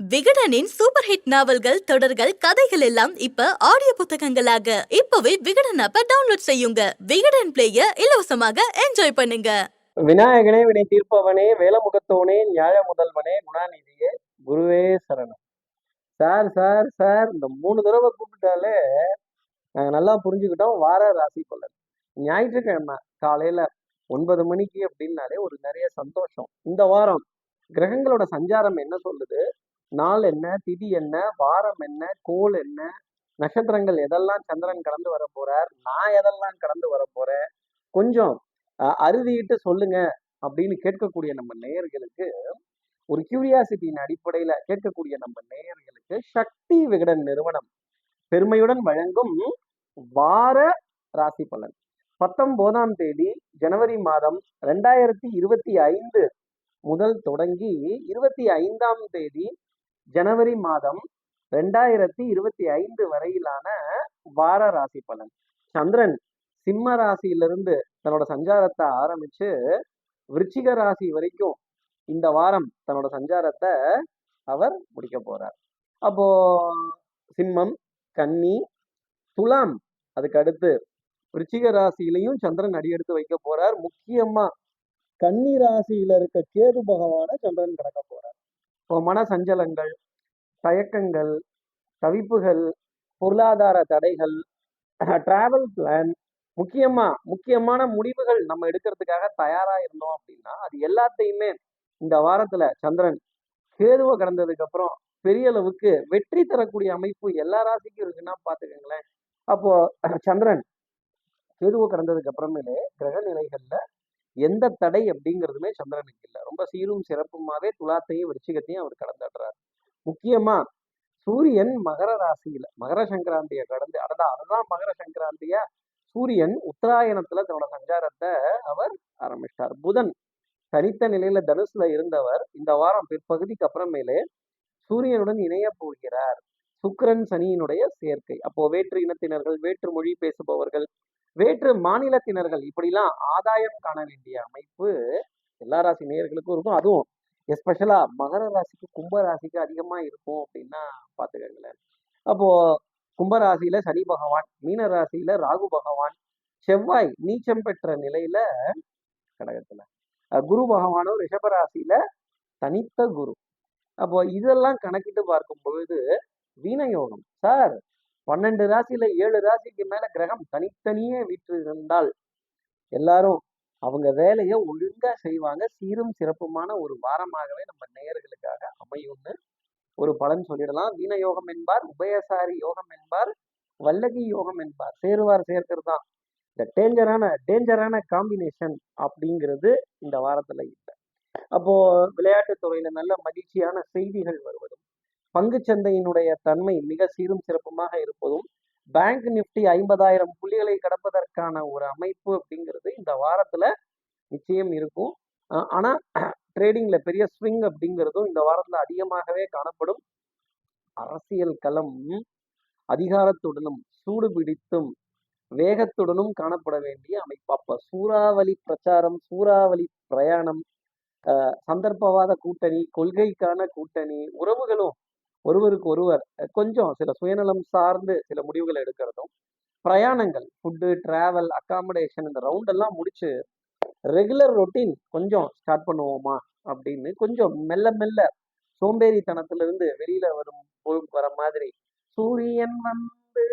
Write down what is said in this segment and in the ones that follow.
விகடனின் super hit நாவல்கள் தொடர்கள் கதைகள் எல்லாம் இப்ப ஆடியோ புத்தகங்களாக. இப்பவே விகடன் ஆப்ப டவுன்லோட் செய்யுங்க. விகடன் பிளேய இலவசமாக என்ஜாய் பண்ணுங்க. விநாயகனே வினை தீர்ப்பவனே வேலமுகத்தோனே நியாய முதல்வனே குணாநிதியே குருவே சரணம். சார் சார் சார் இந்த மூணு தடவை கூப்பிட்டாலே நாங்க நல்லா புரிஞ்சுக்கிட்டோம். வார ராசி பலன். ஞாயிற்றுக்கிழமை காலையில ஒன்பது மணிக்கு அப்படின்னாலே ஒரு நிறைய சந்தோஷம். இந்த வாரம் கிரகங்களோட சஞ்சாரம் என்ன சொல்லுது? நாள் என்ன திதி என்ன வாரம் என்ன கோல் என்ன நட்சத்திரங்கள் எதெல்லாம் சந்திரன் கடந்து வர போறார் நான் எதெல்லாம் கடந்து வர போறேன் கொஞ்சம் அறுதிட்டு சொல்லுங்க அப்படின்னு கேட்கக்கூடிய நம்ம நேயர்களுக்கு ஒரு கியூரியாசிட்டியின் அடிப்படையில கேட்கக்கூடிய நம்ம நேயர்களுக்கு சக்தி விகடன் நிறுவனம் பெருமையுடன் வழங்கும் வார ராசி பலன். பத்தொன்பதாம் தேதி ஜனவரி மாதம் ரெண்டாயிரத்தி இருபத்தி ஐந்து முதல் தொடங்கி இருபத்தி ஐந்தாம் தேதி ஜனவரி மாதம் ரெண்டாயிரத்தி இருபத்தி ஐந்து வரையிலான வார ராசி பலன். சந்திரன் சிம்ம ராசியிலிருந்து தன்னோட சஞ்சாரத்தை ஆரம்பிச்சு விருச்சிக ராசி வரைக்கும் இந்த வாரம் தன்னோட சஞ்சாரத்தை அவர் முடிக்க போறார். அப்போ சிம்மம் கன்னி துலாம் அதுக்கு அடுத்து விருச்சிக ராசியிலையும் சந்திரன் அடியெடுத்து வைக்க போறார். முக்கியமா கன்னி ராசியில இருக்க கேது பகவான சந்திரன் கடக்க போறார். இப்போ மன சஞ்சலங்கள் தயக்கங்கள் தவிப்புகள் பொருளாதார தடைகள் டிராவல் பிளான் முக்கியமா முக்கியமான முடிவுகள் நம்ம எடுக்கிறதுக்காக தயாரா இருந்தோம் அப்படின்னா அது எல்லாத்தையுமே இந்த வாரத்துல சந்திரன் கேதுவை கடந்ததுக்கு அப்புறம் பெரிய அளவுக்கு வெற்றி தரக்கூடிய அமைப்பு எல்லா ராசிக்கும் இருக்குன்னா பாத்துக்கோங்களேன் அப்போ சந்திரன் கேதுவை கடந்ததுக்கு அப்புறமேலே கிரக நிலைகள்ல எந்த தடை அப்படிங்கிறதுமே சந்திரனுக்கு இல்லை. ரொம்ப சீரும் சிறப்புமாவே துலாத்தையும் விருச்சிகத்தையும் அவர் கடந்துடுறாரு. முக்கியமா சூரியன் மகர ராசியில மகர சங்கராந்தியை கடந்து அடடா அதுதான் மகர சங்கராந்தியா? சூரியன் உத்தராயணத்துல தன்னோட சஞ்சாரத்தை அவர் ஆரம்பிச்சிட்டார். புதன் தனித்த நிலையில தனுசுல இருந்தவர் இந்த வாரம் பிற்பகுதிக்கு அப்புறமேலே சூரியனுடன் இணைய போகிறார். சுக்கிரன் சனியினுடைய சேர்க்கை. அப்போ வேற்று இனத்தினர்கள் வேற்று மொழி பேசுபவர்கள் வேற்று மாநிலத்தினர்கள் இப்படிலாம் ஆதாயம் காண வேண்டிய அமைப்பு எல்லா ராசி நேயர்களுக்கும் இருக்கும். அதுவும் எஸ்பெஷலா மகர ராசிக்கு கும்ப ராசிக்கு அதிகமா இருக்கும் அப்படின்னா பாத்துக்கங்களேன் அப்போ கும்பராசியில சனி பகவான் மீன ராசியில ராகு பகவான் செவ்வாய் நீச்சம் பெற்ற நிலையில கடகத்துல. குரு பகவானும் ரிஷபராசியில தனித்த குரு. அப்போ இதெல்லாம் கணக்கிட்டு பார்க்கும் பொழுது வீணயோகம் சார் பன்னெண்டு ராசியில ஏழு ராசிக்கு மேல கிரகம் தனித்தனியே வீற்று இருந்தால் எல்லாரும் அவங்க வேலையை ஒழுங்கா செய்வாங்க. சீரும் சிறப்புமான ஒரு வாரமாகவே நம்ம நேயர்களுக்காக அமையும்னு ஒரு பலன் சொல்லிடலாம். வீணயோகம் என்பார் உபயசாரி யோகம் என்பார் வல்லகி யோகம் என்பார். சேருவார் சேர்க்கிறது தான். இந்த டேஞ்சரான டேஞ்சரான காம்பினேஷன் அப்படிங்கிறது இந்த வாரத்துல இல்லை. அப்போ விளையாட்டுத் துறையில நல்ல மகிழ்ச்சியான செய்திகள் வருவதும் பங்குச்சந்தையினுடைய தன்மை மிக சீரும் சிறப்புமாக இருப்பதும் பேங்க் நிப்டி ஐம்பதாயிரம் புள்ளிகளை கடப்பதற்கான ஒரு அமைப்பு அப்படிங்கிறது இந்த வாரத்துல நிச்சயம் இருக்கும். ஆனால் ஆனா ட்ரேடிங்ல பெரிய ஸ்விங் அப்படிங்கிறதும் இந்த வாரத்துல அதிகமாகவே காணப்படும். அரசியல் களம் அதிகாரத்துடனும் சூடு பிடித்தும் வேகத்துடனும் காணப்பட வேண்டிய அமைப்பு. அப்ப சூறாவளி பிரச்சாரம் சூறாவளி பிரயாணம் சந்தர்ப்பவாத கூட்டணி கொள்கைக்கான கூட்டணி உறவுகளும் ஒருவருக்கு ஒருவர் கொஞ்சம் சில சுயநலம் சார்ந்து சில முடிவுகளை எடுக்கிறதும் பிரயாணங்கள் ஃபுட்டு டிராவல் அக்காமடேஷன் இந்த ரவுண்ட் எல்லாம் முடிச்சு ரெகுலர் ரொட்டீன் கொஞ்சம் ஸ்டார்ட் பண்ணுவோமா அப்படின்னு கொஞ்சம் மெல்ல மெல்ல சோம்பேறித்தனத்திலிருந்து வெளியில வரும் வர மாதிரி சூரியன் வந்து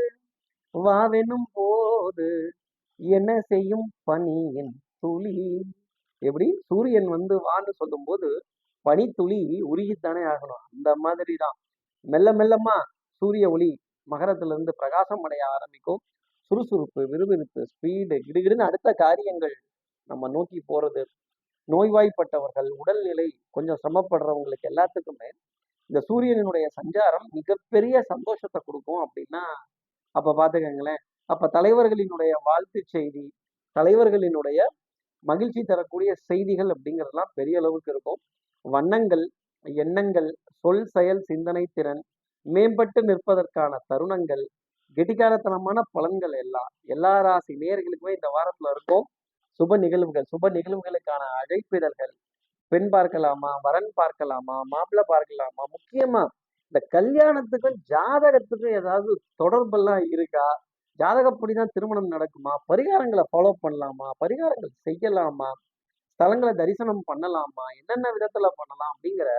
வாவெனும் போது என்ன செய்யும் பனியின் துளி எப்படி? சூரியன் வந்து வான்னு சொல்லும்போது பனித்துளி உருகித்தானே ஆகணும். அந்த மாதிரி தான் மெல்ல மெல்லமா சூரிய ஒளி மகரத்திலிருந்து பிரகாசம் அடைய ஆரம்பிக்கும். சுறுசுறுப்பு விறுவிறுப்பு ஸ்பீடு கிடுகிடுன்னு அடுத்த காரியங்கள் நம்ம நோக்கி போறது. நோய்வாய்ப்பட்டவர்கள் உடல்நிலை கொஞ்சம் சிரமப்படுறவங்களுக்கு எல்லாத்துக்குமே இந்த சூரியனுடைய சஞ்சாரம் மிகப்பெரிய சந்தோஷத்தை கொடுக்கும் அப்படின்னா அப்ப பாத்துக்கங்களேன். அப்ப தலைவர்களினுடைய வாழ்த்து செய்தி தலைவர்களினுடைய மகிழ்ச்சி தரக்கூடிய செய்திகள் அப்படிங்கிறதெல்லாம் பெரிய அளவுக்கு இருக்கும். வண்ணங்கள் எண்ணங்கள் சொல் செயல் சிந்தனை திறன் மேம்பட்டு நிற்பதற்கான தருணங்கள் கெட்டிக்காரத்தனமான பலன்கள் எல்லாம் எல்லா ராசி நேர்களுக்குமே இந்த வாரத்துல இருக்கும். சுப நிகழ்வுகள் சுப நிகழ்வுகளுக்கான அழைப்பிதழ்கள். பெண் பார்க்கலாமா? வரன் பார்க்கலாமா? மாப்பிள்ளை பார்க்கலாமா? முக்கியமா இந்த கல்யாணத்துக்கும் ஜாதகத்துக்கும் ஏதாவது தொடர்பெல்லாம் இருக்கா? ஜாதகப்படிதான் திருமணம் நடக்குமா? பரிகாரங்களை ஃபாலோ பண்ணலாமா? பரிகாரங்கள் செய்யலாமா? ஸ்தலங்களை தரிசனம் பண்ணலாமா? என்னென்ன விதத்துல பண்ணலாம்? அப்படிங்கிற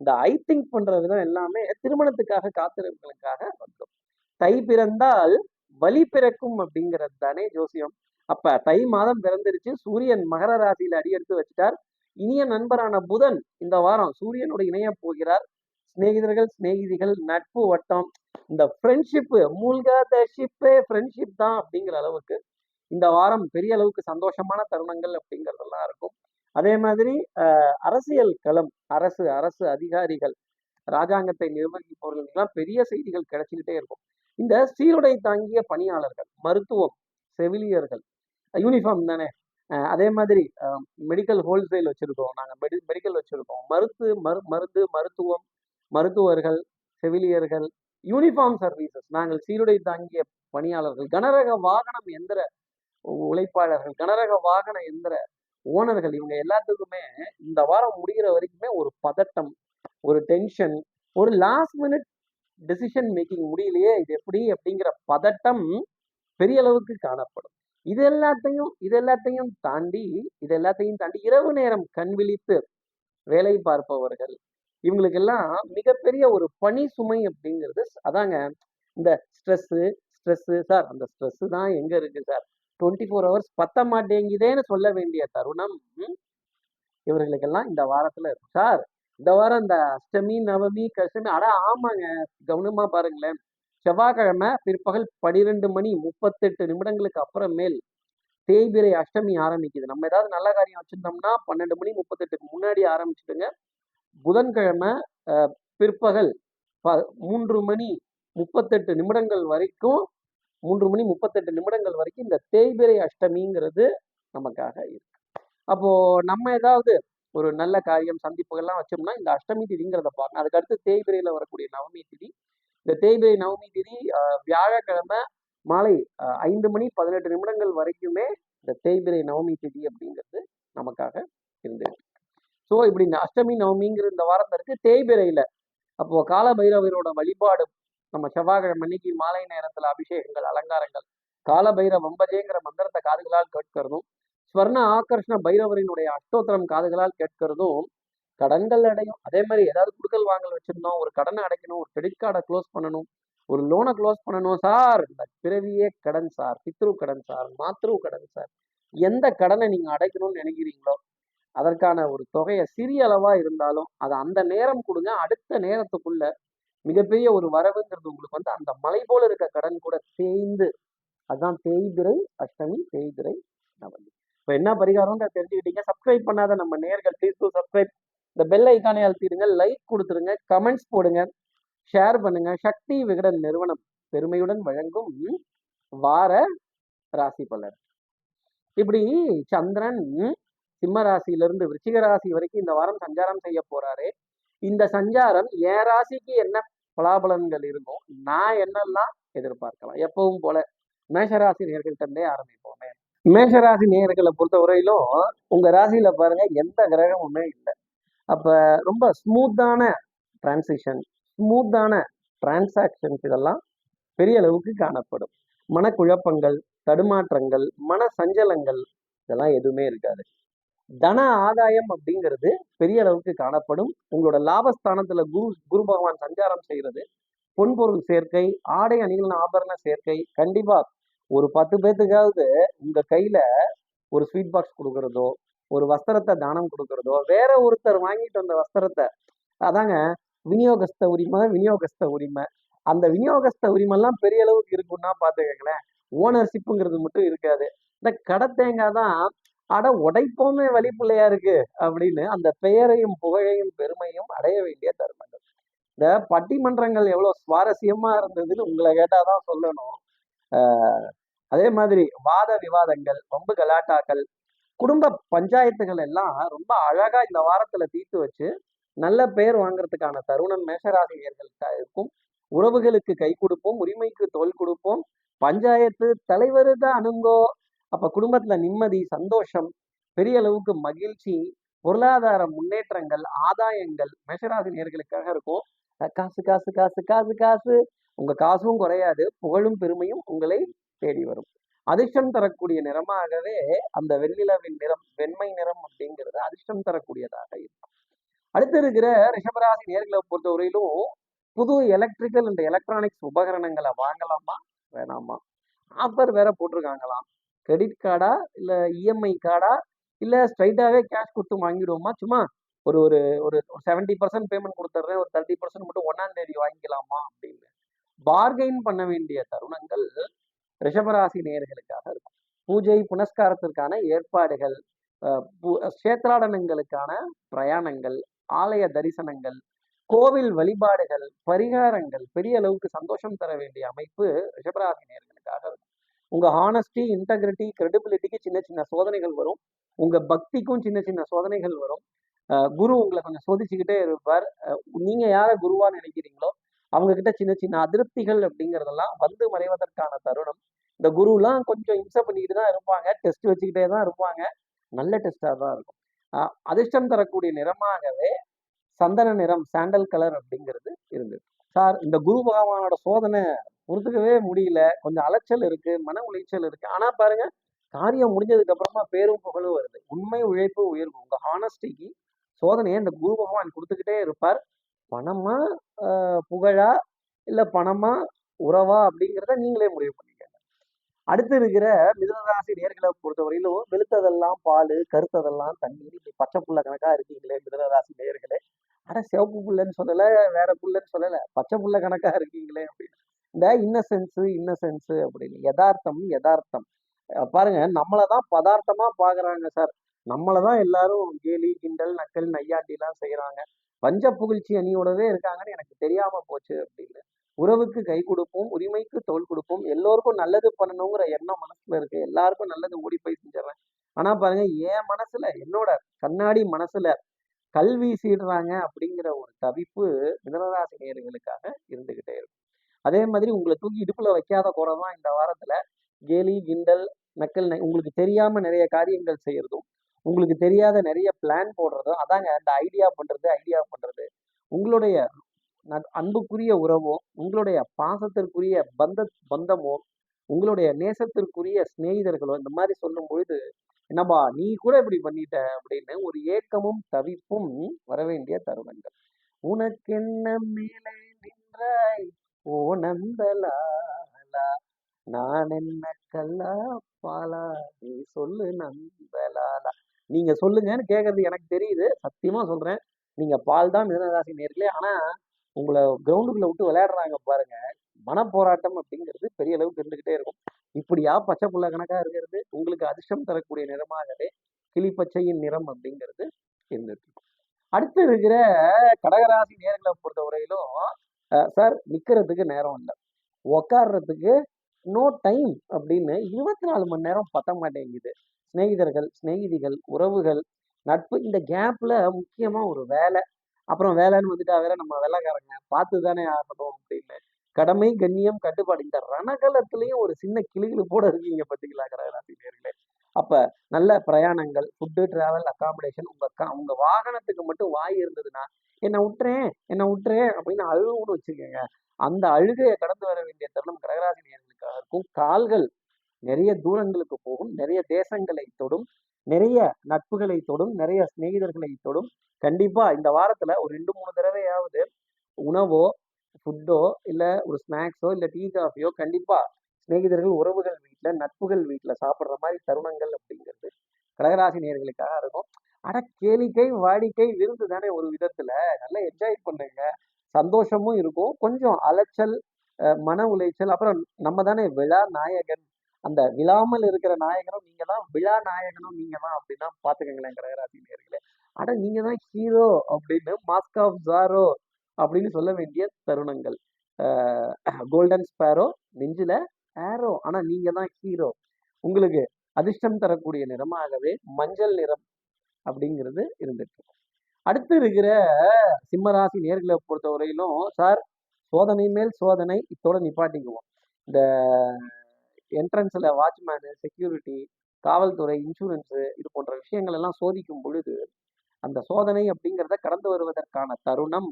இந்த ஐ திங்க் பண்ற விதம் எல்லாமே திருமணத்துக்காக காத்திருப்புகளுக்காக வந்துடும் தை பிறந்தால் வலி பிறக்கும் அப்படிங்கிறது தானே ஜோசியம். அப்ப தை மாதம் பிறந்துருச்சு. சூரியன் மகர ராசியில அடியெடுத்து வச்சுட்டார். இனிய நண்பரான புதன் இந்த வாரம் சூரியனோட இணைய போகிறார். சிநேகிதர்கள் சிநேகிதிகள் நட்பு வட்டம். இந்த ஃப்ரெண்ட்ஷிப்பு மூழ்காத ஷிப்பே ஃப்ரெண்ட்ஷிப் தான் அப்படிங்கிற அளவுக்கு இந்த வாரம் பெரிய அளவுக்கு சந்தோஷமான தருணங்கள் அப்படிங்கிறதெல்லாம் இருக்கும். அதே மாதிரி அரசியல் களம் அரசு அரசு அதிகாரிகள் ராஜாங்கத்தை நிர்வகிப்பவர்களுக்கெல்லாம் பெரிய செய்திகள் கிடைச்சிக்கிட்டே இருக்கும். இந்த சீருடை தாங்கிய பணியாளர்கள் மருத்துவம் செவிலியர்கள் யூனிஃபார்ம் தானே? அதே மாதிரி மெடிக்கல் ஹோல்சேல் வச்சிருக்கோம். நாங்கள் மெடி மெடிக்கல் வச்சிருக்கோம். மருத்து மரு மருந்து மருத்துவம் மருத்துவர்கள் செவிலியர்கள் யூனிஃபார்ம் சர்வீசஸ் நாங்கள் சீருடை தாங்கிய பணியாளர்கள் கனரக வாகனம் எந்திர உழைப்பாளர்கள் கனரக வாகன எந்திர ஓனர்கள் இவங்க எல்லாத்துக்குமே இந்த வாரம் முடிகிற வரைக்குமே ஒரு பதட்டம் ஒரு டென்ஷன் ஒரு லாஸ்ட் மினிட் டெசிஷன் மேக்கிங் முடியலையே இது எப்படி அப்படிங்கிற பதட்டம் பெரிய அளவுக்கு காணப்படும். இது எல்லாத்தையும் இது எல்லாத்தையும் தாண்டி இது எல்லாத்தையும் தாண்டி இரவு நேரம் கண் விழித்து வேலை பார்ப்பவர்கள் இவங்களுக்கெல்லாம் மிகப்பெரிய ஒரு பணி சுமை அப்படிங்கிறது அதாங்க இந்த ஸ்ட்ரெஸ்ஸு ஸ்ட்ரெஸ்ஸு சார் அந்த ஸ்ட்ரெஸ்ஸு தான் எங்கே இருக்குது சார் டுவெண்ட்டி ஃபோர் ஹவர்ஸ் பத்த மாட்டேங்குதேன்னு சொல்ல வேண்டிய தருணம் இவர்களுக்கெல்லாம் இந்த வாரத்துல இருக்கும். சார் இந்த வாரம் இந்த அஷ்டமி நவமி கஷ்டமி அட ஆமாங்க கவனமா பாருங்களேன். செவ்வாய்க்கிழமை பிற்பகல் பனிரெண்டு மணி முப்பத்தெட்டு நிமிடங்களுக்கு அப்புறமேல் தேய்பிரை அஷ்டமி ஆரம்பிக்குது. நம்ம ஏதாவது நல்ல காரியம் வச்சிருந்தோம்னா பன்னெண்டு மணி முப்பத்தெட்டுக்கு முன்னாடி ஆரம்பிச்சுட்டுங்க புதன்கிழமை பிற்பகல் ப- மூன்று மணி முப்பத்தெட்டு நிமிடங்கள் வரைக்கும் மூன்று மணி முப்பத்தெட்டு நிமிடங்கள் வரைக்கும் இந்த தேய்பிரை அஷ்டமிங்கிறது நமக்காக இருக்கு. அப்போ நம்ம ஏதாவது ஒரு நல்ல காரியம் சந்திப்புகள்லாம் வச்சோம்னா இந்த அஷ்டமி திதிங்கிறத பார்க்கணும் அதுக்கு அடுத்து வரக்கூடிய நவமி திதி. இந்த தேய்பிரை நவமி திதி வியாழக்கிழமை மாலை அஹ், ஐந்து மணி பதினெட்டு நிமிடங்கள் வரைக்குமே இந்த தேய்பிரை நவமி திதி அப்படிங்கிறது நமக்காக இருந்தது ஸோ இப்படி இந்த அஷ்டமி நவமிங்கிற இந்த வாரத்துல இருக்கு. தேய்பிரையில் அப்போ கால பைரவரோட வழிபாடு நம்ம செவ்வாய்க்கிழமை அன்னைக்கு மாலை நேரத்துல அபிஷேகங்கள் அலங்காரங்கள் கால பைரவ வம்பஜேங்கிற மந்திரத்தை காதுகளால் கேட்கிறதும் ஸ்வர்ண ஆகர்ஷண பைரவரினுடைய அஷ்டோத்திரம் காதுகளால் கேட்கிறதும் கடன்கள் அடையும். அதே மாதிரி ஏதாவது குடுக்கல் வாங்கல் வச்சிருந்தோம் ஒரு கடனை அடைக்கணும் ஒரு கிரெடிட் கார்டை க்ளோஸ் பண்ணணும் ஒரு லோனை க்ளோஸ் பண்ணணும் சார் இந்த பிறவியே கடன் சார் பித்ரு கடன் சார் மாத்ரு கடன் சார் எந்த கடனை நீங்க அடைக்கணும்னு நினைக்கிறீங்களோ அதற்கான ஒரு தொகையை சிறிய அளவா இருந்தாலும் அதை அந்த நேரம் கொடுங்க. அடுத்த நேரத்துக்குள்ள மிகப்பெரிய ஒரு வரவுங்கிறது உங்களுக்கு வந்து அந்த மலை போல இருக்க கடன் கூட தேய்ந்து அதுதான் தேய்பிரை அஷ்டமி தேய்பிரை நவமி. இப்போ என்ன பரிகாரம்ன்ற தெரிஞ்சுக்கிட்டீங்க? சப்ஸ்கிரைப் பண்ணாத நம்ம நேர்கள் ப்ளீஸ் டூ சப்ஸ்கிரைப் இந்த பெல் ஐக்கானே அழுத்திடுங்க லைக் கொடுத்துருங்க கமெண்ட்ஸ் போடுங்க ஷேர் பண்ணுங்க. சக்தி விகடன் நிறுவனம் பெருமையுடன் வழங்கும் வார ராசி பலர் இப்படி சந்திரன் சிம்ம ராசியிலிருந்து விருச்சிக ராசி வரைக்கும் இந்த வாரம் சஞ்சாரம் செய்ய போறாரு. இந்த சஞ்சாரம் என் ராசிக்கு என்ன பலாபலன்கள் இருக்கும் நான் என்னெல்லாம் எதிர்பார்க்கலாம்? எப்பவும் போல மேஷராசி நேர்கள்ட்டே ஆரம்பிப்போமே. மேஷராசி நேர்களை பொறுத்த வரையிலும் உங்க ராசியில பாருங்க எந்த கிரகமுமே இல்லை. அப்ப ரொம்ப ஸ்மூத்தான டிரான்சிஷன் ஸ்மூத்தான டிரான்சாக்ஷன்ஸ் இதெல்லாம் பெரிய அளவுக்கு காணப்படும். மனக்குழப்பங்கள் தடுமாற்றங்கள் மன சஞ்சலங்கள் இதெல்லாம் எதுவுமே இருக்காது. தன ஆதாயம் அப்படிங்கிறது பெரிய அளவுக்கு காணப்படும். உங்களோட லாபஸ்தானத்துல குரு குரு பகவான் சஞ்சாரம் செய்யறது பொன்பொருள் சேர்க்கை ஆடை அணிகள் ஆபரண சேர்க்கை கண்டிப்பா ஒரு பத்து பேத்துக்காவது உங்க கையில ஒரு ஸ்வீட் பாக்ஸ் கொடுக்கறதோ ஒரு வஸ்திரத்தை தானம் கொடுக்கறதோ வேற ஒருத்தர் வாங்கிட்டு வந்த வஸ்திரத்தை அதாங்க விநியோகஸ்த உரிமை விநியோகஸ்த உரிமை. அந்த விநியோகஸ்த உரிமைலாம் பெரிய அளவுக்கு இருக்குன்னா பார்த்துக்கங்களேன் ஓனர்ஷிப்புங்கிறது மட்டும் இருக்காது. இந்த கடை தேங்காய் தான் அட உடைப்போமே வழி பிள்ளையா இருக்கு அப்படின்னு அந்த பெயரையும் புகழையும் பெருமையும் அடைய வேண்டிய தருணங்கள். இந்த பட்டிமன்றங்கள் எவ்வளவு சுவாரஸ்யமா இருந்ததுன்னு உங்களை கேட்டாதான் சொல்லணும். அதே மாதிரி வாத விவாதங்கள் வம்பு கலாட்டாக்கள் குடும்ப பஞ்சாயத்துகள் எல்லாம் ரொம்ப அழகா இந்த வாரத்துல தீர்த்து வச்சு நல்ல பெயர் வாங்குறதுக்கான தருணம் மேஷராசி இருக்கும். உறவுகளுக்கு கை கொடுப்போம் உரிமைக்கு தோல் கொடுப்போம். பஞ்சாயத்து தலைவரு தான் அணுங்கோ அப்ப குடும்பத்துல நிம்மதி சந்தோஷம் பெரிய அளவுக்கு மகிழ்ச்சி பொருளாதார முன்னேற்றங்கள் ஆதாயங்கள் மேஷராசி நேர்களுக்காக இருக்கும். காசு காசு காசு காசு காசு. உங்க காசும் குறையாது புகழும் பெருமையும் உங்களை தேடி வரும். அதிர்ஷ்டம் தரக்கூடிய நிறமாகவே அந்த வெண்ணிலவின் நிறம் வெண்மை நிறம் அப்படிங்கிறது அதிர்ஷ்டம் தரக்கூடியதாக இருக்கும். அடுத்து இருக்கிற ரிஷபராசி நேர்களை பொறுத்தவரையிலும் புது எலக்ட்ரிக்கல் அண்ட் எலக்ட்ரானிக்ஸ் உபகரணங்களை வாங்கலாமா? வேணாமா? ஆஃபர் வேற போட்டிருக்காங்களாம். கிரெடிட் கார்டா இல்லை இஎம்ஐ கார்டா இல்லை ஸ்ட்ரைட்டாகவே கேஷ் கொடுத்து வாங்கிடுவோமா? சும்மா ஒரு ஒரு ஒரு செவன்ட்டி பர்சன்ட் பேமெண்ட் கொடுத்துட்றேன் ஒரு தேர்ட்டி பர்சன்ட் மட்டும் ஒன்னாம் தேதி வாங்கிக்கலாமா? அப்படின்னு. பார்கெயின் பண்ண வேண்டிய தருணங்கள் ரிஷபராசி நேர்களுக்காக இருக்கும். பூஜை புனஸ்காரத்திற்கான ஏற்பாடுகள் சேத்ராடனங்களுக்கான பூ- பிரயாணங்கள் ஆலய தரிசனங்கள் கோவில் வழிபாடுகள் பரிகாரங்கள் பெரிய அளவுக்கு சந்தோஷம் தர வேண்டிய அமைப்பு ரிஷபராசி நேர்களுக்காக இருக்கும். உங்க ஹானஸ்டி இன்டெகிரிட்டி கிரெடிபிலிட்டிக்கு சின்ன சின்ன சோதனைகள் வரும். உங்க பக்திக்கும் சின்ன சின்ன சோதனைகள் வரும். குரு உங்களை கொஞ்சம் சோதிச்சுக்கிட்டே இருப்பார். நீங்கள் நீங்க யார குருவா நினைக்கிறீங்களோ அவங்க கிட்ட சின்ன சின்ன அதிருப்திகள் அப்படிங்கறதெல்லாம் வந்து மறைவதற்கான தருணம். இந்த குருலாம் கொஞ்சம் இம்சை பண்ணிக்கிட்டு தான் இருப்பாங்க. டெஸ்ட் வச்சுக்கிட்டே தான் இருப்பாங்க. நல்ல டெஸ்ட்டாக தான் இருக்கும். அதிர்ஷ்டம் தரக்கூடிய நிறமாகவே சந்தன நிறம் சாண்டல் கலர் அப்படிங்கிறது இருந்தது. சார் இந்த குரு பகவானோட சோதனை பொறுத்துக்கவே முடியல. கொஞ்சம் அலைச்சல் இருக்கு மன உளைச்சல் இருக்கு. ஆனா பாருங்க காரியம் முடிஞ்சதுக்கு அப்புறமா பேரும் புகழும் வருது. உண்மை உழைப்பு உயர்வு. உங்க ஹானஸ்டிக்கு சோதனையை இந்த குரு பகவான் கொடுத்துக்கிட்டே இருப்பார். பணமா புகழா இல்ல பணமா உறவா அப்படிங்கிறத நீங்களே முடிவு பண்ணிக்கங்க. அடுத்து இருக்கிற மிதனராசி நேர்களை பொறுத்தவரையிலும் வெளுத்ததெல்லாம் பால் கருத்ததெல்லாம் தண்ணீர். இப்படி பச்சை புள்ள கணக்கா இருக்கீங்களே மிதனராசி நேர்களே அட சிவப்பு புள்ளன்னு சொல்லல வேற புள்ளன்னு சொல்லல. பச்சை புள்ள கணக்கா இருக்கீங்களே அப்படின்னு. இந்த இன்னசென்ஸ் இன்னசென்ஸ் அப்படின்னு. யதார்த்தம் யதார்த்தம். பாருங்க நம்மளை தான் பதார்த்தமா பாக்குறாங்க சார் நம்மளை தான் எல்லாரும் கேலி கிண்டல் நக்கல் நையாண்டிலாம் செய்யறாங்க பஞ்ச புகழ்ச்சி அணியோடவே இருக்காங்கன்னு எனக்கு தெரியாம போச்சு அப்படின்னு. உறவுக்கு கை கொடுப்போம் உரிமைக்கு தோல் கொடுப்போம். எல்லோருக்கும் நல்லது பண்ணணுங்கிற எண்ணம் மனசுல இருக்கு. எல்லாருக்கும் நல்லது ஓடி போய் செஞ்சிடறேன் ஆனா பாருங்க என் மனசுல என்னோட கண்ணாடி மனசுல கல்வி சீடுறாங்க அப்படிங்கிற ஒரு தவிப்பு மிதனராசி நேர்களுக்காக இருந்துகிட்டே இருக்கும் அதே மாதிரி உங்களை தூக்கி இடுப்புல வைக்காத குறை தான் இந்த வாரத்துல கேலி கிண்டல் நக்கல் உங்களுக்கு தெரியாம நிறைய காரியங்கள் செய்யறதும் உங்களுக்கு தெரியாத நிறைய பிளான் போடுறதும் அதாங்க அந்த ஐடியா பண்றது ஐடியா பண்றது. உங்களுடைய அன்புக்குரிய உறவோ உங்களுடைய பாசத்திற்குரிய பந்த பந்தமோ உங்களுடைய நேசத்திற்குரிய சிநேகிதர்களோ இந்த மாதிரி சொல்லும் பொழுது என்னப்பா நீ கூட இப்படி பண்ணிட்ட அப்படின்னு ஒரு ஏக்கமும் தவிப்பும் வரவேண்டிய தருணங்கள். உனக்கென்ன மேலே நின்றாய்? ஓ நந்தலா நான் என்ன கல்லா பாலா நீ சொல்லு நந்தலாலா நீங்க சொல்லுங்கன்னு கேக்குறது எனக்கு தெரியுது. சத்தியமா சொல்றேன். நீங்க பால் தான் மிதனராசி நேர்களே ஆனா உங்களை கிரவுண்டுக்குள்ள விட்டு விளையாடுறாங்க பாருங்க. மனப்போராட்டம் அப்படிங்கிறது பெரிய அளவுக்கு இருந்துகிட்டே இருக்கும். இப்படியா பச்சை புள்ள கணக்கா இருக்கிறது? உங்களுக்கு அதிர்ஷ்டம் தரக்கூடிய நிறமாகவே கிளிப்பச்சையின் நிறம் அப்படிங்கிறது இருந்துட்டு இருக்கும். அடுத்து இருக்கிற கடகராசி நேர்களை பொறுத்த வரையிலும் சார் நிற்கிறதுக்கு நேரம் இல்லை. உக்காடுறதுக்கு நோ டைம் அப்படின்னு இருபத்தி நாலு மணி நேரம் பத்த மாட்டேங்குது. சிநேகிதர்கள் சிநேகிதிகள் உறவுகள் நட்பு இந்த கேப்ல முக்கியமா ஒரு வேலை. அப்புறம் வேலைன்னு வந்துட்டா வேற நம்ம வேலைக்காரங்க பார்த்து தானே ஆகணும் அப்படின்னு. கடமை கண்ணியம் கட்டுப்பாடு. இந்த ரணகலத்திலையும் ஒரு சின்ன கிளிகளு போட இருக்கீங்க பார்த்தீங்களா கடகராசி நேர்களே அப்ப நல்ல பிரயாணங்கள் ஃபுட்டு டிராவல் அகாமடேஷன் உங்க கா உங்க வாகனத்துக்கு மட்டும் வாய் இருந்ததுன்னா என்னை விட்டுறேன் என்னை விட்டுறேன் அப்படின்னு அழுகுன்னு வச்சுக்கோங்க. அந்த அழுகையை கடந்து வர வேண்டிய தருணம் கடகராசி நேர்களுக்காக இருக்கும் கால்கள் நிறைய தூரங்களுக்கு போகும் நிறைய தேசங்களை தொடும் நிறைய நட்புகளை தொடும் நிறைய சிநேகிதர்களை தொடும். கண்டிப்பா இந்த வாரத்துல ஒரு ரெண்டு மூணு தடவையாவது உணவோ ஃபுட்டோ இல்லை ஒரு ஸ்நாக்ஸோ இல்லை டீ காஃபியோ கண்டிப்பா சிநேகிதர்கள் உறவுகள் வீட்டில் நட்புகள் வீட்டில் சாப்பிட்ற மாதிரி தருணங்கள் அப்படிங்கிறது கடகராசி நேர்களுக்காக இருக்கும். அட கேளிக்கை வாடிக்கை விருந்து தானே ஒரு விதத்தில். நல்லா என்ஜாய் பண்ணுங்க. சந்தோஷமும் இருக்கும். கொஞ்சம் அலைச்சல் மன உளைச்சல். அப்புறம் நம்ம தானே விழா நாயகன். அந்த விழாமல் இருக்கிற நாயகனும் நீங்கள் தான். விழா நாயகனும் நீங்கள் தான் அப்படின்னா பார்த்துக்கங்களேன் கடகராசி நேர்களே. அட நீங்கள் தான் ஹீரோ அப்படின்னு மாஸ்க் ஆஃப் ஜாரோ அப்படின்னு சொல்ல வேண்டிய தருணங்கள். கோல்டன் ஸ்பேரோ நெஞ்சில் ஆரோ ஆனா நீங்க தான் ஹீரோ உங்களுக்கு அதிர்ஷ்டம் தரக்கூடிய நிறமாகவே மஞ்சள் நிறம் அப்படிங்கிறது இருந்துட்டு அடுத்து இருக்கிற சிம்மராசி நேர்களை பொறுத்தவரையிலும் சார் சோதனை மேல் சோதனை இத்தோட நிப்பாட்டிக்குவோம். இந்த என்ட்ரன்ஸில் வாட்ச்மேனு செக்யூரிட்டி காவல்துறை இன்சூரன்ஸு இது போன்ற விஷயங்கள் எல்லாம் சோதிக்கும் பொழுது அந்த சோதனை அப்படிங்கிறத கடந்து வருவதற்கான தருணம்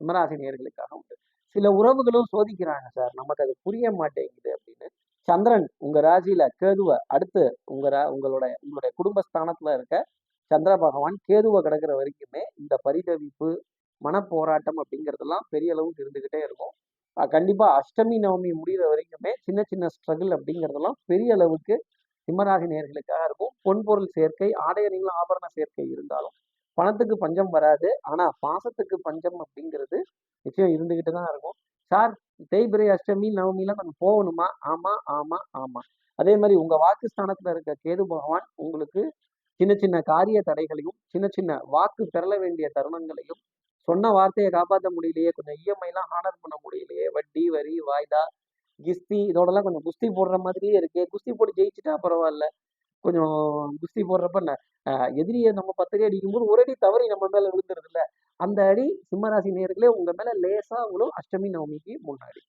சிம்மராசி நேர்களுக்காக உண்டு. சில உறவுகளும் சோதிக்கிறாங்க சார். நமக்கு அது புரிய மாட்டேங்குது அப்படின்னு. சந்திரன் உங்க ராசியில கேதுவை அடுத்து உங்க ரா- உங்களோட உங்களுடைய குடும்பஸ்தானத்துல இருக்க சந்திர பகவான் கேதுவை கிடக்கிற வரைக்குமே இந்த பரிதவிப்பு மனப்போராட்டம் அப்படிங்கிறதெல்லாம் பெரிய அளவுக்கு இருந்துகிட்டே இருக்கும். கண்டிப்பா அஷ்டமி நவமி முடிகிற வரைக்குமே சின்ன சின்ன ஸ்ட்ரகிள் அப்படிங்கிறதெல்லாம் பெரிய அளவுக்கு சிம்மராசி நேர்களுக்காக இருக்கும். பொன்பொருள் சேர்க்கை ஆடையணிகள் ஆபரண சேர்க்கை இருந்தாலும் பணத்துக்கு பஞ்சம் வராது. ஆனா பாசத்துக்கு பஞ்சம் அப்படிங்கிறது நிச்சயம் இருந்துகிட்டு தான் இருக்கும். சார் தேய்பிரை அஷ்டமி நவமிலாம் கொஞ்சம் போகணுமா? ஆமா ஆமா ஆமா. அதே மாதிரி உங்க வாக்கு ஸ்தானத்துல இருக்க கேது பகவான் உங்களுக்கு சின்ன சின்ன காரிய தடைகளையும் சின்ன சின்ன வாக்கு பெறல வேண்டிய தருணங்களையும் சொன்ன வார்த்தையை காப்பாற்ற முடியலையே கொஞ்சம் இஎம்ஐ எல்லாம் ஹானர் பண்ண முடியலையே வட்டி வரி வாய்தா கிஸ்தி இதோடலாம் கொஞ்சம் குஸ்தி போடுற மாதிரியே இருக்கு. குஸ்தி போட்டு ஜெயிச்சுட்டா பரவாயில்ல. கொஞ்சம் குஸ்தி போடுறப்ப ந- எதிரியை நம்ம பத்தடி அடிக்கும்போது ஒரு அடி தவறி நம்ம மேல விழுந்துருது இல்ல அந்த அடி சிம்மராசி நேர்களே உங்க மேல லேசா உங்களும் அஷ்டமி நவமிக்கு முன்னாடி.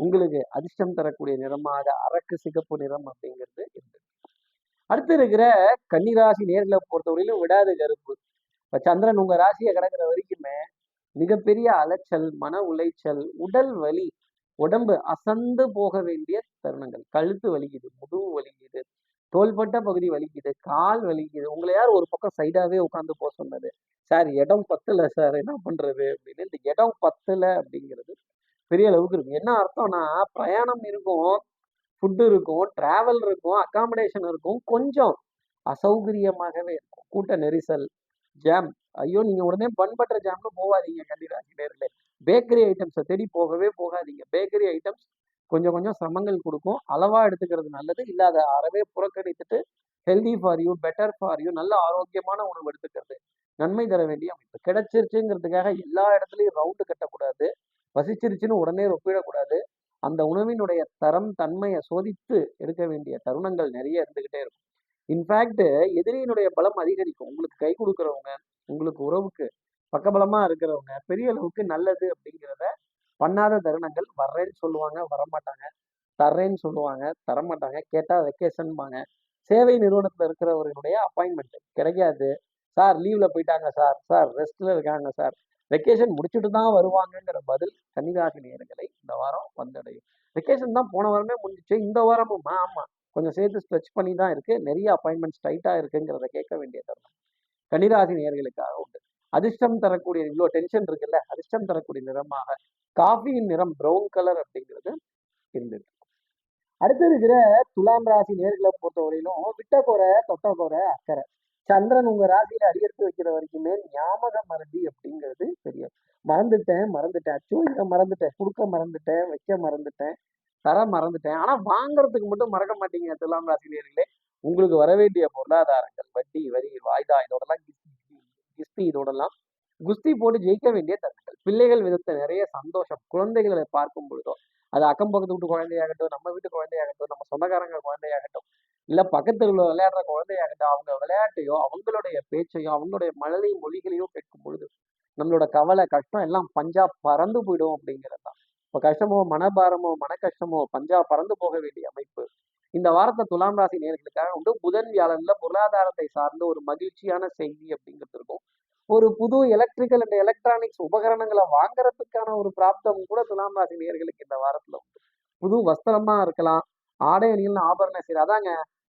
உங்களுக்கு அதிர்ஷ்டம் தரக்கூடிய நிறமாக அரக்கு சிகப்பு நிறம் அப்படிங்கிறது இருக்கு அடுத்து இருக்கிற கன்னிராசி நேர்களை பொறுத்தவரையிலும் விடாது கருப்பு. இப்போ சந்திரன் உங்க ராசியை கிடக்கிற வரைக்குமே மிகப்பெரிய அலைச்சல் மன உளைச்சல் உடல் வலி உடம்பு அசந்து போக வேண்டிய தருணங்கள். கழுத்து வலிக்குது முதுகு வலிக்குது தோள்பட்ட பகுதி வலிக்குது கால் வலிக்குது. உங்களை யார் ஒரு பக்கம் சைடாவே உட்காந்து போக சொன்னது? சார் இடம் பத்தல சார் என்ன பண்றது? அப்படின்னு. இந்த இடம் பத்தல அப்படிங்கிறது பெரிய அளவுக்கு இருக்கும். என்ன அர்த்தம்னா பிரயாணம் இருக்கும் ஃபுட்டு இருக்கும் டிராவல் இருக்கும் அக்காமடேஷன் இருக்கும். கொஞ்சம் அசௌகரியமாகவே இருக்கும். கூட்ட நெரிசல் ஜாம் ஐயோ நீங்க உடனே பன் பட்டர் ஜாம்னு போகாதீங்க கண்டிப்பாக நேர்களே பேக்கரி ஐட்டம்ஸை தேடி போகவே போகாதீங்க. பேக்கரி ஐட்டம்ஸ் கொஞ்சம் கொஞ்சம் சிரமங்கள் கொடுக்கும். அளவாக எடுத்துக்கிறது நல்லது. இல்லை அதை அறவே புறக்கணித்துட்டு healthy for you better for you நல்ல ஆரோக்கியமான உணவு எடுத்துக்கிறது. நன்மை தர வேண்டிய அமைப்பு. கிடைச்சிருச்சுங்கிறதுக்காக எல்லா இடத்துலையும் ரவுண்டு கட்டக்கூடாது. வசிச்சிருச்சுன்னு உடனே ஒப்பிடக்கூடாது அந்த உணவினுடைய தரம் தன்மையை சோதித்து எடுக்க வேண்டிய தருணங்கள் நிறைய இருந்துக்கிட்டே இருக்கும். இன்ஃபேக்ட் எதிரியினுடைய பலம் அதிகரிக்கும். உங்களுக்கு கை கொடுக்குறவங்க உங்களுக்கு உறவுக்கு பக்கபலமாக இருக்கிறவங்க பெரிய அளவுக்கு நல்லது அப்படிங்கிறத பண்ணாத தருணங்கள் வர்றேன்னு சொல்லுவாங்க வரமாட்டாங்க. தர்றேன்னு சொல்லுவாங்க தரமாட்டாங்க. கேட்டால் வெக்கேஷன்பாங்க சேவை நிறுவனத்தில் இருக்கிறவர்களுடைய அப்பாயின்மெண்ட் கிடைக்காது. சார் லீவ்ல போயிட்டாங்க சார். சார் ரெஸ்ட்ல இருக்காங்க சார். வெக்கேஷன் முடிச்சுட்டு தான் வருவாங்கங்கிற பதில் கன்னிராசி நேர்களை இந்த வாரம் வந்தடையும். வெக்கேஷன் தான் போன வாரமே முடிஞ்சிச்சு. இந்த வாரமும் ஆமாம் கொஞ்சம் சேர்த்து ஸ்ட்ரெச் பண்ணி தான் இருக்கு. நிறைய அப்பாயின்மெண்ட்ஸ் டைட்டாக இருக்குங்கிறத கேட்க வேண்டிய தருணம். கன்னிராசி நேர்களுக்காக உண்டு. அதிர்ஷ்டம் தரக்கூடிய இவ்வளோ டென்ஷன் இருக்குல்ல அதிர்ஷ்டம் தரக்கூடிய நிறமாக காஃபியின் நிறம் பிரவுன் கலர் அப்படிங்கிறது இருந்துட்டு அடுத்து இருக்கிற துலாம் ராசி நேர்களை பொறுத்தவரையிலும் விட்டக்கோரை தொட்டக்கோரை அக்கறை. சந்திரன் உங்க ராசியில அடியெடுத்து வைக்கிற வரைக்குமே ஞாபக மறதி அப்படிங்கிறது தெரியும் மறந்துட்டேன் மறந்துட்டேன். அச்சோ இதை மறந்துட்டேன் கொடுக்க மறந்துட்டேன் வைக்க மறந்துட்டேன் தர மறந்துட்டேன். ஆனா வாங்குறதுக்கு மட்டும் மறக்க மாட்டீங்க துலாம் ராசி நேர்களே. உங்களுக்கு வர வேண்டிய பொருளாதாரங்கள் வட்டி வரி வாய்தா இதோடலாம் கிஸ்தி இதோடலாம் குஸ்தி போட்டு ஜெயிக்க வேண்டிய தருணங்கள். பிள்ளைகள் விதத்தை நிறைய சந்தோஷம். குழந்தைகளை பார்க்கும் பொழுதோ அது அக்கம் பக்கத்து வீட்டு குழந்தையாகட்டும் நம்ம வீட்டு குழந்தையாகட்டும் நம்ம சொந்தக்காரங்க குழந்தையாகட்டும் இல்ல பக்கத்தில் உள்ள விளையாடுற குழந்தையாகட்டும் அவங்க விளையாட்டையோ அவங்களுடைய பேச்சையோ அவங்களுடைய மழலை மொழிகளையோ கேட்கும் பொழுது நம்மளோட கவலை கஷ்டம் எல்லாம் பஞ்சா பறந்து போயிடும் அப்படிங்கிறது தான். இப்போ கஷ்டமோ மனபாரமோ மன கஷ்டமோ பஞ்சா பறந்து போக வேண்டிய அமைப்பு இந்த வாரத்தை துலாம் ராசி நேர்களுக்காக உண்டு. புதன் வியாழன்ல பொருளாதாரத்தை சார்ந்த ஒரு மகிழ்ச்சியான செய்தி அப்படிங்கிறது இருக்கும். ஒரு புது எலக்ட்ரிக்கல் அண்ட் எலக்ட்ரானிக்ஸ் உபகரணங்களை வாங்குறதுக்கான ஒரு பிராப்தம் கூட துலாம் ராசி நேர்களுக்கு இந்த வாரத்துல உண்டு. புது வஸ்திரமா இருக்கலாம். ஆடை அணிகள் ஆபரண சரி அதாங்க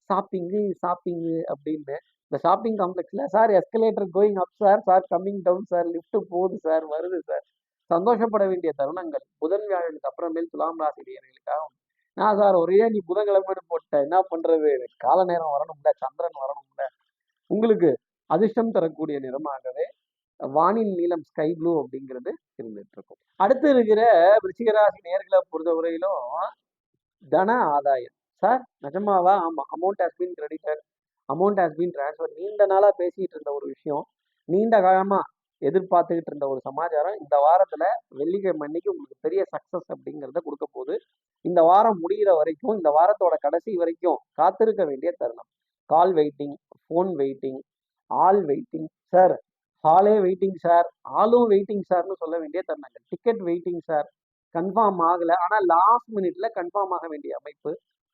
ஷாப்பிங்கு ஷாப்பிங்கு அப்படின்னு இந்த shopping காம்ப்ளெக்ஸ்ல sir escalator going up sir sir coming down sir lift போகுது சார் வருது சார் சந்தோஷப்பட வேண்டிய தருணங்கள். புதன் வியாழனுக்கு அப்புறமேல் துலாம் ராசி நேர்களுக்காக உண்டு. நான் சார் ஒரே நீ புதன்கிழமைன்னு போட்டேன் என்ன பண்றது? கால நேரம் வரணும்ல சந்திரன் வரணும்ல. உங்களுக்கு அதிர்ஷ்டம் தரக்கூடிய நிறமாகவே வானின் நீளம் ஸ்கை ப்ளூ அப்படிங்கிறது இருந்துட்டு இருக்கும் அடுத்து இருக்கிற விருச்சிகராசி நேர்களை பொறுத்தவரையிலும் தன ஆதாயம். சார் நிஜமாவா? ஆமா. Amount has been credited amount has been transfer நீண்ட நாளா பேசிட்டு இருந்த ஒரு விஷயம். நீண்ட காலமா எதிர்பார்த்துக்கிட்டு இருந்த ஒரு சமாச்சாரம் இந்த வாரத்துல வெள்ளிக்கிழமை அன்னைக்கு உங்களுக்கு பெரிய சக்சஸ் அப்படிங்கிறத கொடுக்க போகுது. இந்த வாரம் முடிகிற வரைக்கும் இந்த வாரத்தோட கடைசி வரைக்கும் காத்திருக்க வேண்டிய தருணம். Call waiting phone waiting all waiting sir ஹாலே வெயிட்டிங் சார் ஆலும் வெயிட்டிங் சார்னு சொல்ல வேண்டிய தருணங்கள். டிக்கெட் வெயிட்டிங் சார் கன்ஃபார்ம் ஆகலை. ஆனால் லாஸ்ட் மினிட்ல கன்ஃபார்ம் ஆக வேண்டிய அமைப்பு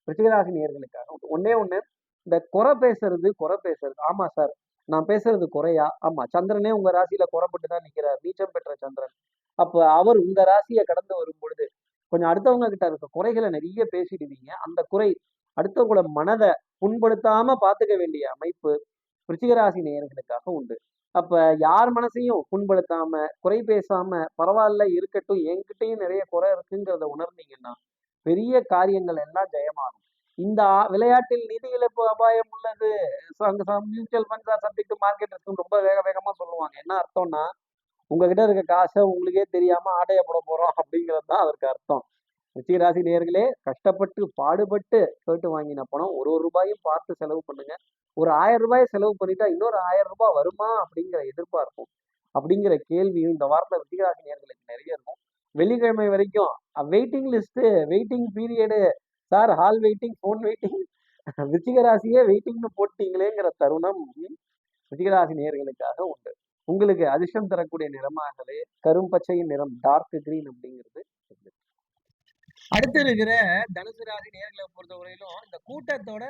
ரிஷிகராசி நேர்களுக்காக ஒன்னே ஒன்று இந்த குறை பேசுறது குறை பேசுறது. ஆமாம் சார் நான் பேசுறது குறையா? ஆமா சந்திரனே உங்க ராசியில குறைப்பட்டு தான் நிக்கிறார். நீச்சம் பெற்ற சந்திரன். அப்ப அவர் உங்க ராசியை கடந்து வரும் பொழுது கொஞ்சம் அடுத்தவங்க கிட்ட இருக்க குறைகளை நிறைய பேசிடுவீங்க. அந்த குறை அடுத்தவங்களோட மனதை புண்படுத்தாம பாத்துக்க வேண்டிய அமைப்பு ரிச்சிகராசி நேயர்களுக்காக உண்டு. அப்ப யார் மனசையும் புண்படுத்தாம குறை பேசாம பரவாயில்ல இருக்கட்டும் என்கிட்டயும் நிறைய குறை இருக்குங்கிறத உணர்ந்தீங்கன்னா பெரிய காரியங்கள் எல்லாம் ஜெயமாகும். இந்த விளையாட்டில் நிதி இழப்பு அபாயம் உள்ளது. Mutual funds are subject market இருக்கும் ரொம்ப வேக வேகமாக சொல்லுவாங்க. என்ன அர்த்தம்னா உங்ககிட்ட இருக்க காசை உங்களுக்கே தெரியாம ஆடைய போட போறோம் அப்படிங்கிறது தான் அதற்கு அர்த்தம். ரிச்சிகராசி நேர்களே கஷ்டப்பட்டு பாடுபட்டு கேட்டு வாங்கின பணம் ஒரு ஒரு ரூபாயும் பார்த்து செலவு பண்ணுங்க. ஒரு ஆயிரம் ரூபாய் செலவு பண்ணிட்டா இன்னொரு ஆயிரம் ரூபாய் வருமா அப்படிங்கிற எதிர்பார்ப்பும் அப்படிங்கிற கேள்வியும் இந்த வாரத்தில் ரிச்சிகராசி நேர்களுக்கு நிறைய இருக்கும். வெள்ளிக்கிழமை வரைக்கும் waiting list waiting period sir hall waiting phone waiting விச்சிகராசியே வெயிட்டிங்னு போட்டீங்களேங்கிற தருணம் விச்சிகராசி நேர்களுக்காக உண்டு. உங்களுக்கு அதிர்ஷ்டம் தரக்கூடிய நிறமாகவே கரும்பச்சையின் நிறம் டார்க் கிரீன் அப்படிங்கிறது அடுத்து இருக்கிற தனுசு ராசி நேர்களை பொறுத்தவரையிலும் இந்த கூட்டத்தோட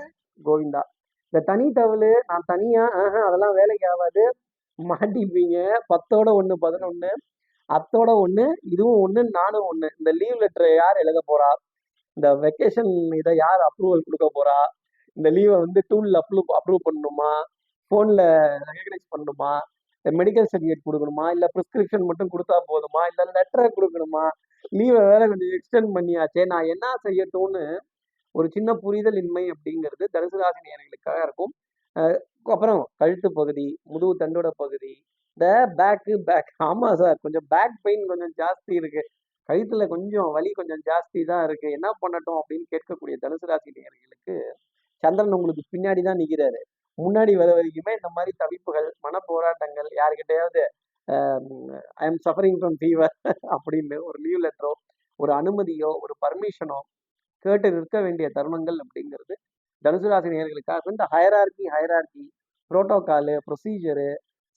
கோவிந்தா. இந்த தனி தவளு நான் தனியா அதெல்லாம் வேலைக்கு ஆகாது. மாட்டிப்பீங்க. பத்தோட ஒண்ணு பதினொன்னு அத்தோட ஒண்ணு இதுவும் ஒண்ணு நானும் ஒண்ணு. இந்த லீவ் லெட்டர் யார் எழுத போறா? இந்த வெக்கேஷன் இதை யார் அப்ரூவல் கொடுக்க போறா? இந்த லீவை வந்து டூலில் அப்ரூவ் அப்ரூவ் பண்ணணுமா? ஃபோனில் ரெகனைஸ் பண்ணணுமா? மெடிக்கல் சர்டிஃபிகேட் கொடுக்கணுமா? இல்லை ப்ரிஸ்கிரிப்ஷன் மட்டும் கொடுத்தா போதுமா? இல்லை லெட்டரை கொடுக்கணுமா? லீவை வேற கொஞ்சம் எக்ஸ்டெண்ட் பண்ணியாச்சே. நான் என்ன செய்யட்டும்னு ஒரு சின்ன புரிதல் இன்மை அப்படிங்கிறது தனுசு ராசி நேர்களுக்காக இருக்கும். அப்புறம் கழுத்து பகுதி முதுகு தண்டோட பகுதி இந்த பேக்கு பேக் ஆமாம் சார் கொஞ்சம் பேக் பெயின் கொஞ்சம் ஜாஸ்தி இருக்குது கழுத்துல கொஞ்சம் வலி கொஞ்சம் ஜாஸ்தி தான் இருக்கு. என்ன பண்ணட்டும் அப்படின்னு கேட்கக்கூடிய தனுசு ராசி நேர்களுக்கு சந்திரன் உங்களுக்கு பின்னாடி தான் நிக்கிறாரு. முன்னாடி வர வரைக்குமே இந்த மாதிரி தவிப்புகள் மன போராட்டங்கள் யாருக்கிட்டையாவது I am suffering from fever அப்படின்னு ஒரு லீவ் லெட்டரோ ஒரு அனுமதியோ ஒரு பர்மிஷனோ கேட்டு நிற்க வேண்டிய தருணங்கள் அப்படிங்கிறது தனுசு ராசி நேர்களுக்காக இந்த hierarchy hierarchy protocol procedure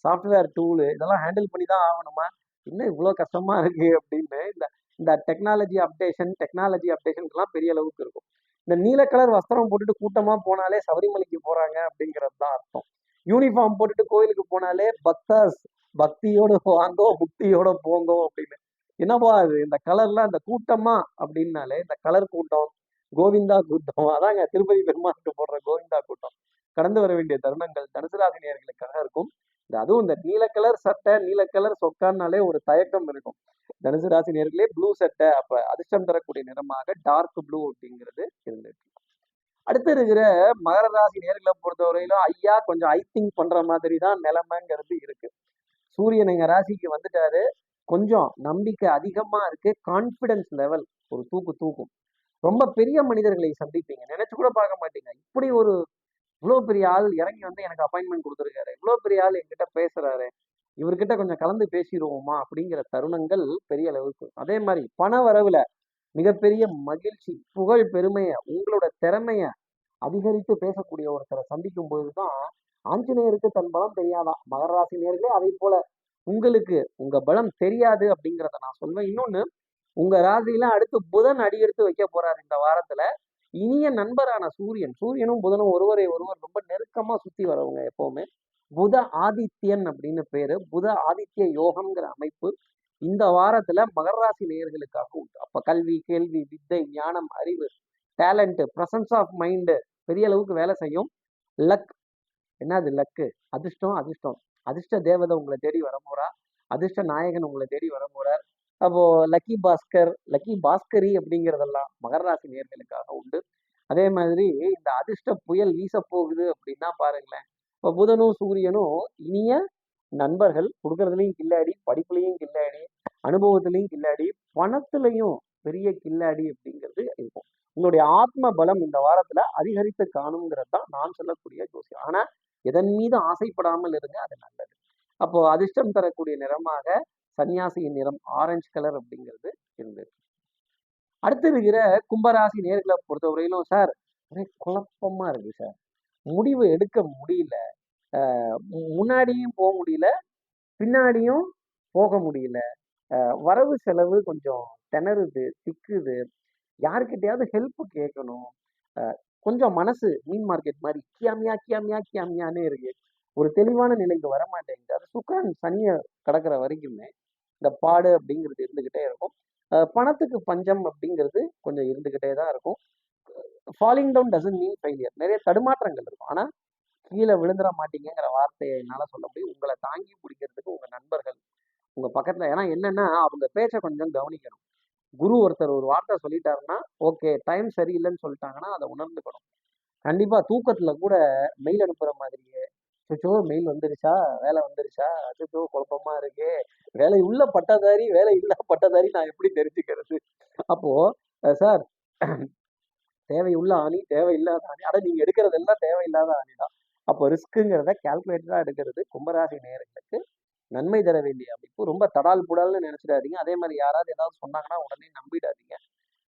software tool இதெல்லாம் ஹேண்டில் பண்ணி தான் ஆகணுமா? என்ன இவ்வளோ கஷ்டமா இருக்கு? அப்படின்னு இந்த இந்த டெக்னாலஜி அப்டேஷன் டெக்னாலஜி அப்டேஷனுக்குலாம் பெரிய அளவுக்கு இருக்கும். இந்த நீல கலர் வஸ்திரம் போட்டுட்டு கூட்டமா போனாலே சபரிமலைக்கு போறாங்க அப்படிங்கிறது தான் அர்த்தம். யூனிஃபார்ம் போட்டுட்டு கோயிலுக்கு போனாலே பக்தர்ஸ் பக்தியோட வாங்கோ புக்தியோட போங்கோ அப்படின்னு. என்னப்பா அது இந்த கலர்லாம் இந்த கூட்டமா அப்படின்னாலே இந்த கலர் கூட்டம் கோவிந்தா கூட்டம் அதாங்க திருப்பதி பெருமாளுக்கு போடுற கோவிந்தா கூட்டம். கடந்து வர வேண்டிய தருணங்கள் தனுசு ராசி இருக்கும். இந்த அதுவும் இந்த நீல கலர் சட்டை நீல கலர் சொக்கான்னாலே ஒரு தயக்கம் இருக்கும். தனுசு ராசி நேர்களே ப்ளூ சட்டை அப்ப அதிர்ஷ்டம் தரக்கூடிய நிறமாக டார்க் ப்ளூ அப்படிங்கிறது இருந்திருக்கு அடுத்து இருக்கிற மகர ராசி நேர்களை பொறுத்தவரையிலும் ஐயா கொஞ்சம் ஐ திங்க் பண்ற மாதிரி தான் நிலைமைங்கிறது இருக்கு. சூரியன் எங்க ராசிக்கு வந்துட்டாரு. கொஞ்சம் நம்பிக்கை அதிகமா இருக்கு. கான்பிடன்ஸ் லெவல் ஒரு தூக்கு தூக்கும். ரொம்ப பெரிய மனிதர்களை சந்திப்பீங்க. நினைச்சு கூட பார்க்க மாட்டீங்க. இப்படி ஒரு இவ்வளோ பெரிய ஆள் இறங்கி வந்து எனக்கு அப்பாயின்மெண்ட் கொடுத்துருக்காரு. இவ்வளோ பெரிய ஆள் என்கிட்ட பேசுறாரு. இவர்கிட்ட கொஞ்சம் கலந்து பேசிடுவோமா? அப்படிங்கிற தருணங்கள் பெரிய அளவுக்கு அதே மாதிரி பண வரவுல மிகப்பெரிய மகிழ்ச்சி புகழ் பெருமையை உங்களோட திறமையை அதிகரித்து பேசக்கூடிய ஒருத்தரை சந்திக்கும் பொழுதுதான் ஆஞ்சநேயருக்கு தன் பலம் தெரியாதான் மகர ராசி நேர்களே அதே போல உங்களுக்கு உங்க பலம் தெரியாது அப்படிங்கிறத நான் சொல்வேன். இன்னொன்னு உங்க ராசியில அடுத்து புதன் அடியெடுத்து வைக்க போறாரு இந்த வாரத்துல. இனிய நண்பரான சூரியன் சூரியனும் புதனும் ஒருவரை ஒருவர் ரொம்ப நெருக்கமா சுத்தி வரவங்க எப்பவுமே. புத ஆதித்யன் அப்படின்னு பேரு. புத ஆதித்ய யோகம்ங்கிற அமைப்பு இந்த வாரத்துல மகராசி நேயர்களுக்காக உண்டு. அப்ப கல்வி கேள்வி வித்தை ஞானம் அறிவு டேலண்ட் பிரசன்ஸ் ஆஃப் மைண்டு பெரிய அளவுக்கு வேலை செய்யும். லக் என்னது லக்கு அதிர்ஷ்டம் அதிர்ஷ்டம். அதிர்ஷ்ட தேவதை உங்களை தேடி வர போறா. அதிர்ஷ்ட நாயகன் உங்களை தேடி வர அப்போது அப்போ லக்கி பாஸ்கர் லக்கி பாஸ்கரி அப்படிங்கிறதெல்லாம் மகராசி நேர்களுக்காக உண்டு. அதே மாதிரி இந்த அதிர்ஷ்ட புயல் வீச போகுது அப்படின்னா பாருங்களேன். இப்போ புதனும் சூரியனும் இனிய நண்பர்கள். கொடுக்கறதுலையும் கில்லாடி படிப்புலையும் கில்லாடி அனுபவத்திலையும் கில்லாடி பணத்துலையும் பெரிய கில்லாடி அப்படிங்கிறது இருக்கும். உங்களுடைய ஆத்ம பலம் இந்த வாரத்துல அதிகரித்து காணுங்கிறது தான் நான் சொல்லக்கூடிய ஜோசியம். ஆனா எதன் மீது ஆசைப்படாமல் இருங்க அது நல்லது. அப்போ அதிர்ஷ்டம் தரக்கூடிய நிறமாக சன்னியாசியின் நிறம் ஆரஞ்சு கலர் அப்படிங்கிறது இருந்தது. அடுத்து இருக்கிற கும்பராசி நேர்களை பொறுத்தவரையிலும் சார் ஒரே குழப்பமா இருக்கு சார் முடிவு எடுக்க முடியல. மு- முன்னாடியும் போக முடியல. பின்னாடியும் போக முடியல. வரவு செலவு கொஞ்சம் திணறுது திக்குது. யாருக்கிட்டையாவது ஹெல்ப் கேட்கணும். கொஞ்சம் மனசு மீன் மார்க்கெட் மாதிரி கியாமியா கியாமியா கியாமியானே இருக்கு. ஒரு தெளிவான நிலைக்கு வர மாட்டேங்குது. அது சுக்கரன் சனியை கடக்கிற வரைக்குமே. இந்த பாடு அப்படிங்கிறது இருந்துக்கிட்டே இருக்கும். பணத்துக்கு பஞ்சம் அப்படிங்கிறது கொஞ்சம் இருந்துக்கிட்டே தான் இருக்கும். Falling down doesn't mean failure நிறைய தடுமாற்றங்கள் இருக்கும். ஆனால் கீழே விழுந்துட மாட்டீங்கிற வார்த்தையை என்னால் சொல்ல முடியும். உங்களை தாங்கி பிடிக்கிறதுக்கு உங்கள் நண்பர்கள் உங்கள் பக்கத்தில் ஏன்னா என்னன்னா அவங்க பேச்சை கொஞ்சம் கவனிக்கணும். குரு ஒருத்தர் ஒரு வார்த்தை சொல்லிட்டாருன்னா ஓகே டைம் சரியில்லைன்னு சொல்லிட்டாங்கன்னா அதை உணர்ந்துக்கணும். கண்டிப்பாக தூக்கத்தில் கூட மெயில் அனுப்புகிற மாதிரியே சோ மெயில் வந்துருச்சா? வேலை வந்துருச்சா? அச்சோ குழப்பமா இருக்கு. வேலை உள்ள பட்டதாரி வேலை இல்லா பட்டதாரி நான் எப்படி தெரிஞ்சுக்கிறது? அப்போ சார் தேவையுள்ள ஆணி தேவையில்லாத ஆணி. ஆனா நீங்க எடுக்கிறதெல்லாம் தேவையில்லாத ஆணி தான். அப்போ ரிஸ்க்குங்கிறத கால்குலேட்டடா எடுக்கிறது கும்பராசி நேர்களுக்கு நன்மை தர வேண்டிய அமைப்பு. ரொம்ப தடால் புடால்னு நினைச்சிடாதீங்க. அதே மாதிரி யாராவது ஏதாவது சொன்னாங்கன்னா உடனே நம்பிடாதீங்க.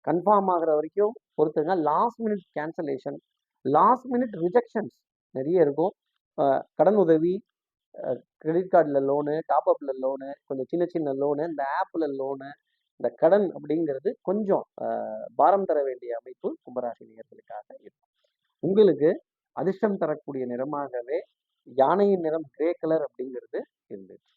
கன்ஃபார்ம் ஆகிற வரைக்கும் பொறுத்துங்க. Last minute cancellation last minute rejections நிறைய இருக்கும். கடன் உதவி கிரெடிட் கார்டில் லோனு டாப்அப்பில் லோனு கொஞ்சம் சின்ன சின்ன லோனு இந்த ஆப்பில் லோனு இந்த கடன் அப்படிங்கிறது கொஞ்சம் பாரம் தர வேண்டிய அமைப்பு கும்பராசி நேர்களுக்காக இருக்கும். உங்களுக்கு அதிர்ஷ்டம் தரக்கூடிய நிறமாகவே யானையின் நிறம் கிரே கலர் அப்படிங்கிறது இருந்துச்சு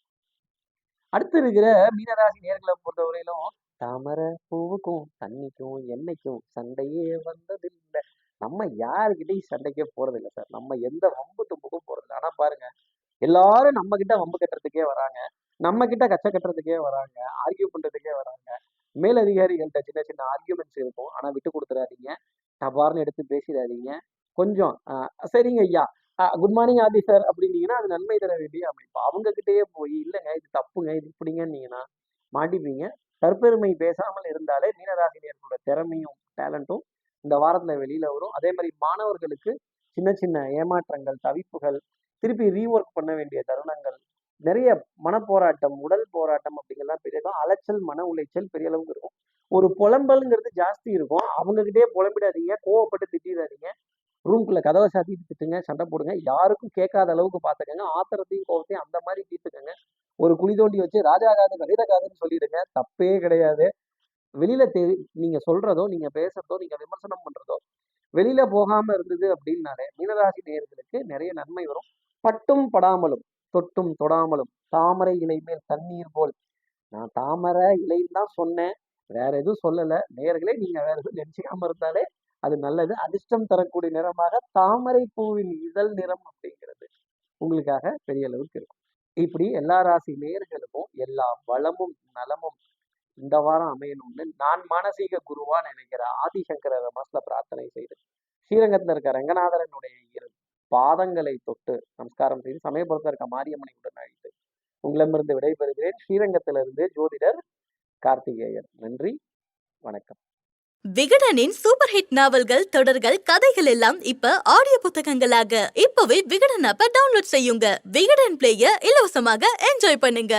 அடுத்து இருக்கிற மீனராசி நேர்களை பொறுத்தவரையிலும் தாமரை பூவுக்கும் தண்ணிக்கும் எண்ணெய்க்கும் சண்டையே வந்ததில்லை. நம்ம யாருக்கிட்டையும் சண்டைக்கே போறதில்லை சார். நம்ம எந்த வம்பு தும்புக்கும் போறதில்லை. ஆனா பாருங்க எல்லாரும் நம்ம கிட்ட வம்பு கட்டுறதுக்கே வராங்க. நம்ம கிட்ட கச்ச கட்டுறதுக்கே வராங்க. ஆர்கியூ பண்றதுக்கே வராங்க. மேலதிகாரிகள்கிட்ட சின்ன சின்ன ஆர்கியூமெண்ட்ஸ் இருக்கும். ஆனா விட்டு கொடுத்துறாதீங்க. டபார்னு எடுத்து பேசிடாதீங்க. கொஞ்சம் ஆஹ் சரிங்க ஐயா. குட் மார்னிங் ஆபீசர் அப்படின்னீங்கன்னா அது நன்மை தர வேண்டிய அமைப்பு. அவங்க கிட்டயே போய் இல்லைங்க இது தப்புங்க இது இப்படிங்கன்னீங்கன்னா மாட்டிப்பீங்க. தற்பெருமை பேசாமல் இருந்தாலே மீனராசினியர்களோட திறமையும் டேலண்ட்டும் இந்த வாரத்தில் வெளியில் வரும். அதே மாதிரி மாணவர்களுக்கு சின்ன சின்ன ஏமாற்றங்கள் தவிப்புகள் திருப்பி ரீஒர்க் பண்ண வேண்டிய தருணங்கள் நிறைய மனப்போராட்டம் உடல் போராட்டம் அப்படிங்கலாம் பெரிய இருக்கும். அலைச்சல் மன உளைச்சல் பெரிய அளவுக்கு இருக்கும். ஒரு புலம்பல்ங்கிறது ஜாஸ்தி இருக்கும். அவங்ககிட்டயே புலம்பிடாதீங்க கோவப்பட்டு திட்டிடாதீங்க. ரூம்குள்ள கதவை சாத்திட்டு திட்டுங்க சண்டை போடுங்க. யாருக்கும் கேட்காத அளவுக்கு பார்த்துக்கங்க ஆத்திரத்தையும் கோவத்தையும் அந்த மாதிரி தீர்த்துக்கங்க. ஒரு குழி தோண்டி வச்சு ராஜா காது கவிதை காதுன்னு சொல்லிடுங்க. தப்பே கிடையாது. வெளியில தெ நீங்க சொல்றதோ நீங்க பேசுறதோ நீங்க விமர்சனம் பண்றதோ வெளியில போகாம இருந்தது அப்படின்னாலே மீனராசி நேயர்களுக்கு நிறைய நன்மை வரும். பட்டும் படாமலும் தொட்டும் தொடாமலும் தாமரை இலை மேல் தண்ணீர் போல். நான் தாமரை இலைன்னு தான் சொன்னேன். வேற எதுவும் சொல்லல. நேயர்களே நீங்க வேற எதுவும் நினைச்சிக்காம இருந்தாலே அது நல்லது. அதிர்ஷ்டம் தரக்கூடிய நிறமாக தாமரை பூவின் இதழ் நிறம் அப்படிங்கிறது உங்களுக்காக பெரிய அளவுக்கு இருக்கும். இப்படி எல்லா ராசி நேயர்களுக்கும் எல்லா வளமும் நலமும் இந்த வாரம் அமையணும்னு நான் மானசீக குருவா நினைக்கிற ஆதிசங்கர மனசுல பிரார்த்தனை செய்து ஸ்ரீரங்கத்துல இருக்க ரங்கநாதரனுடைய இரு பாதங்களை தொட்டு நமஸ்காரம் செய்து சமயபுரத்துல இருக்க மாரியம்மனை உடன் அழைத்து உங்களிடமிருந்து விடைபெறுகிறேன். ஸ்ரீரங்கத்திலிருந்து ஜோதிடர் கார்த்திகேயன். நன்றி வணக்கம். விகடனின் சூப்பர் ஹிட் நாவல்கள் தொடர்கள் கதைகள் எல்லாம் இப்ப ஆடியோ புத்தகங்களாக. இப்பவே விகடன் ஆப்ப டவுன்லோட் செய்யுங்க. விகடன் பிளேய இலவசமாக என்ஜாய் பண்ணுங்க.